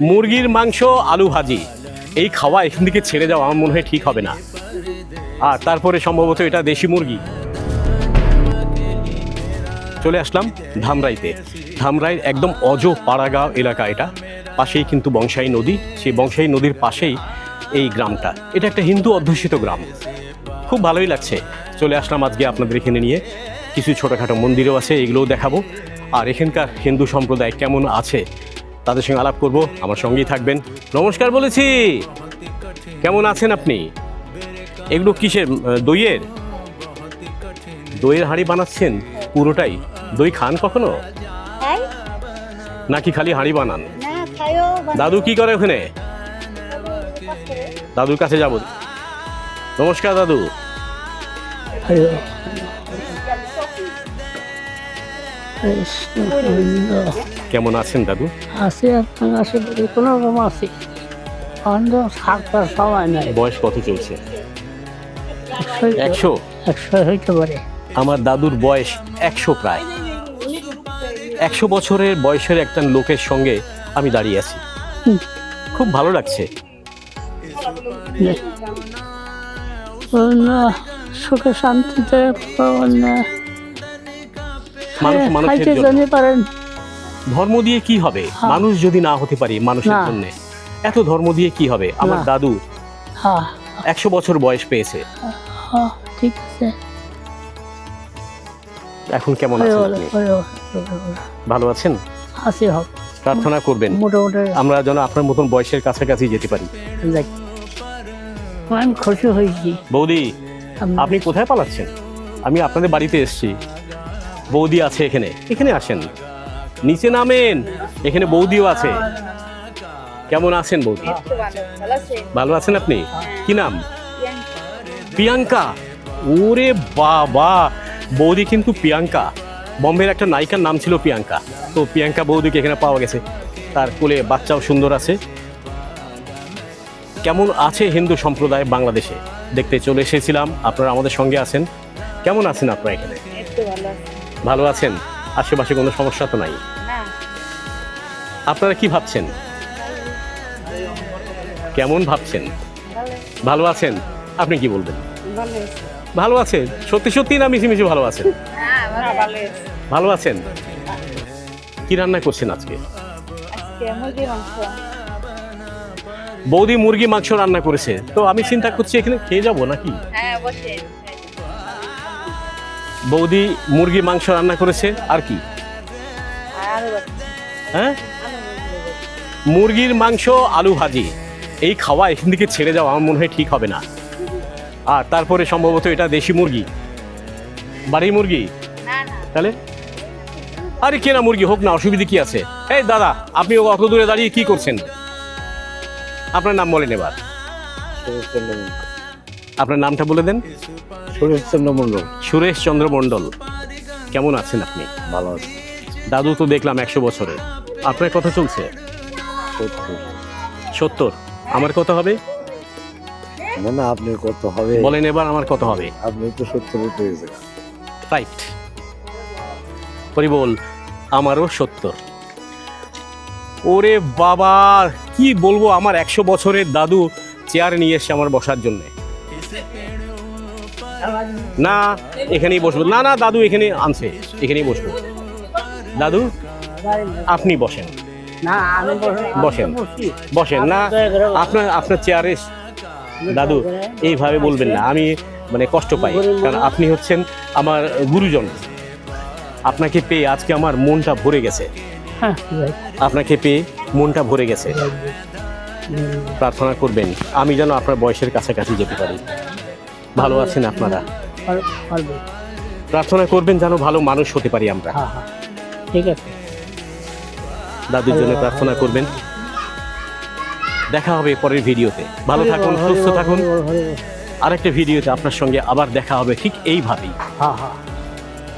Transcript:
মুরগির মাংস, আলু ভাজি, এই খাওয়া এখান থেকে ছেড়ে যাওয়া আমার মনে হয় ঠিক হবে না। আর তারপরে সম্ভবত এটা দেশি মুরগি। চলে আসলাম ধামরাইতে। ধামরাইয়ের একদম অজ পাড়াগাঁও এলাকা এটা। পাশেই কিন্তু বংশাই নদী। সেই বংশাই নদীর পাশেই এই গ্রামটা। এটা একটা হিন্দু অধ্যুষিত গ্রাম। খুব ভালোই লাগছে। চলে আসলাম আজকে আপনাদের এখানে নিয়ে। কিছু ছোটোখাটো মন্দিরও আছে, এগুলোও দেখাবো। আর এখানকার হিন্দু সম্প্রদায় কেমন আছে তাদের সঙ্গে আলাপ করব। আমার সঙ্গেই থাকবেন। নমস্কার বলেছি। কেমন আছেন আপনি? এগুলো কিসের? দইয়ের? দইয়ের হাঁড়ি বানাচ্ছেন পুরোটাই? দই খান কখনো? নাকি খালি হাঁড়ি বানান? দাদু কি করে ওখানে? দাদুর কাছে যাব। নমস্কার দাদু। কেমন আছেন দাদু? আছে আপনার আছে কোনো রকম আছে। সময় নাই। বয়স কত চলছে? একশো একশো? হইতে পারে। আমার দাদুর বয়স একশো প্রায়। একশো বছরের বয়সের একটা লোকের সঙ্গে আমি দাঁড়িয়ে আছি। খুব ভালো লাগছে। সুখে শান্তিতে মানুষ মানুষের জন্য। পারেন। ধর্ম দিয়ে কি হবে? হ্যাঁ। মানুষ যদি না হতে পারি মানুষের জন্য এত ধর্ম দিয়ে কি হবে? আমার দাদু হ্যাঁ। একশো বছর বয়স পেয়েছে। হ্যাঁ ঠিক আছে। এখন কেমন আছেন? হয়ে হয়ে। ভালো আছেন? আছি হোক প্রার্থনা করবেন। মোটামুটি। আমরা যেন আপনার মতন বয়সের কাছাকাছি যেতে পারি। আমি খুশি হয়েছি। বৌদি আপনি কোথায় পালাচ্ছেন? আমি আপনাদের বাড়িতে এসেছি। বৌদি আছে এখানে। এখানে আসেন। নিচে নামেন। এখানে বৌদিও আছে। কেমন আছেন বৌদি? ভালো আছেন আপনি? কি নাম? প্রিয়াঙ্কা। ওরে বাবা! বৌদি কিন্তু প্রিয়াঙ্কা। বম্বের একটা নায়িকার নাম ছিল প্রিয়াঙ্কা। তো প্রিয়াঙ্কা বৌদিকে এখানে পাওয়া গেছে। তার কোলে বাচ্চাও সুন্দর আছে। কেমন আছে হিন্দু সম্প্রদায় বাংলাদেশে? দেখতে চলে এসেছিলাম। আপনারা আমাদের সঙ্গে আছেন। কেমন আছেন আপনারা এখানে? ভালো আছেন? আশেপাশে কোনো সমস্যা তো নাই? আপনারা কি ভাবছেন? কেমন ভাবছেন? ভালো আছেন? আপনি কি বলবেন? ভালো আছেন? সত্যি সত্যি না মিশি মিশি ভালো আছেন? হ্যাঁ ভালো আছেন? কি রান্না করছেন আজকে? আজকে মুরগি মাংস। বৌদি মুরগি মাংস রান্না করেছে। তো আমি চিন্তা করছি এখানে খেয়ে যাব নাকি? হ্যাঁ বৌদি মুরগি মাংস রান্না করেছে আর কি? আর হ্যাঁ? মুরগির মাংস আলু ভাজি। এই খাওয়া এখান থেকে ছেড়ে যাওয়া আমার মনে হয় ঠিক হবে না। আর তারপরে সম্ভবত এটা দেশি মুরগি। বাড়ি মুরগি? না না। তাহলে? আরে কেনা মুরগি হোক না অসুবিধা কি আছে? এই দাদা আপনি অত দূরে দাঁড়িয়ে কি করছেন? আপনার নাম বলেন এবার। আপনার নামটা বলে দেন। সুরেশ চন্দ্র মণ্ডল। কেমন আছেন আপনি? ভালো আছে। দাদু তো দেখলাম একশো বছরের। আপনার কথা চলছে? সত্তর। আমার কত হবে? না না আপনি কত হবে। বলেন এবার আমার কত হবে। আপনি তো সত্তর উঠে গেছে রাইট হরিবল আমারও সত্তর। ওরে বাবা কি বলব আমার একশো বছরের দাদু চেয়ার নিয়ে এসছে আমার বসার জন্যে। না এখানেই বসবো। না না দাদু এখানে আনছে। এখানেই বসবো। দাদু আপনি বসেন। বসেন। বসেন না আপনার আপনার চেয়ারে দাদু এইভাবে বলবেন না। আমি মানে কষ্ট পাই। কারণ আপনি হচ্ছেন আমার গুরুজন। আপনাকে পেয়ে আজকে আমার মনটা ভরে গেছে। হ্যাঁ আপনাকে পেয়ে মনটা ভরে গেছে। প্রার্থনা করবেন আমি যেন আপনার বয়সের কাছাকাছি যেতে পারি। ভালো আছেন আপনারা? প্রার্থনা করবেন যেন ভালো মানুষ হতে পারি আমরা। হ্যাঁ হ্যাঁ। ঠিক আছে। দাদুর জন্য প্রার্থনা করবেন। দেখা হবে পরের ভিডিওতে। ভালো থাকুন সুস্থ থাকুন। আরেকটা ভিডিওতে আপনার সঙ্গে আবার দেখা হবে ঠিক এইভাবেই। হ্যাঁ হ্যাঁ।